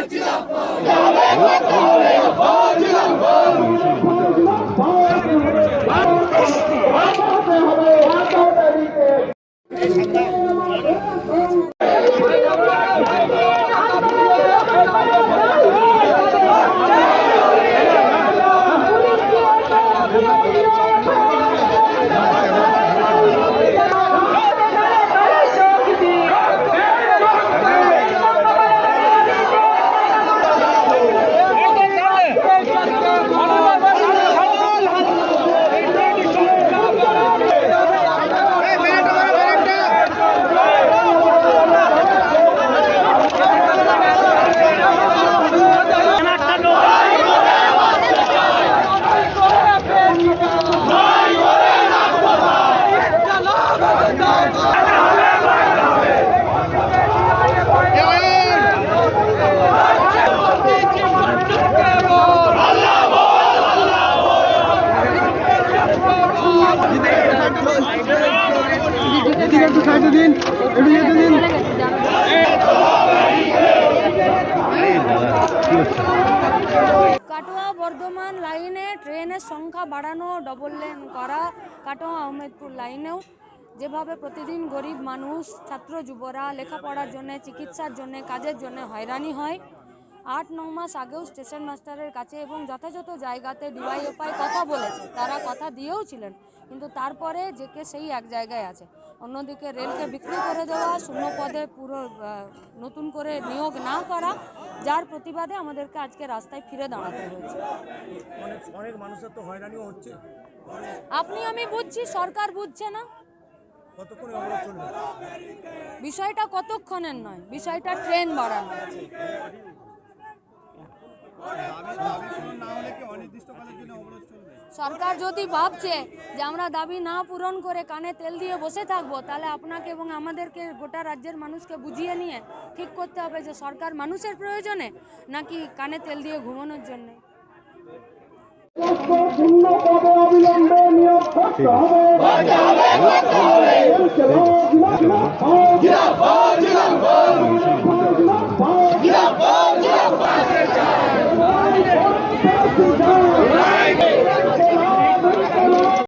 করতে হবে এদিকে একটু সাইডে দিন একটু দিন কাটোয়া বর্ধমান লাইনে ট্রেনের সংখ্যা বাড়ানো ডবল লেন করা, কাটোয়া আহমেদপুর লাইনেও যেভাবে প্রতিদিন গরিব মানুষ, ছাত্র, যুবরা লেখাপড়ার জন্য, চিকিৎসার জন্য, কাজের জন্য হয়রানি হয়, আট, ন মাস আগেও স্টেশন মাস্টারের কাছে এবং যথাযথ জায়গাতে ডিওয়াইএফআই কথা বলেছে। তারা কথা দিয়েও ছিলেন, কিন্তু তারপরে যে কে সেই এক জায়গায় আছে। অন্যদিকে রেলকে বিক্রি করে দেওয়া শূন্য পদে পুরো নতুন করে নিয়োগ না করা যার প্রতিবাদে আমাদেরকে আজকে রাস্তায় ফিরে দাঁড়াতে হয়েছে। অনেক অনেক মানুষের তো হয়রানিও হচ্ছে। আপনি আমি বুঝছি সরকার বুঝছে না। বিষয়টা কতক্ষণের নয় বিষয়টা ট্রেন বাড়ানো সরকার যদি ভাবছে যে আমরা দাবি না পূরণ করে কানে তেল দিয়ে বসে থাকব তাহলে আপনাকে এবং আমাদেরকে গোটা রাজ্যের মানুষকে বুঝিয়ে নিয়ে ঠিক করতে হবে যে সরকার মানুষের প্রয়োজনে নাকি কানে তেল দিয়ে ঘুমানোর জন্যে।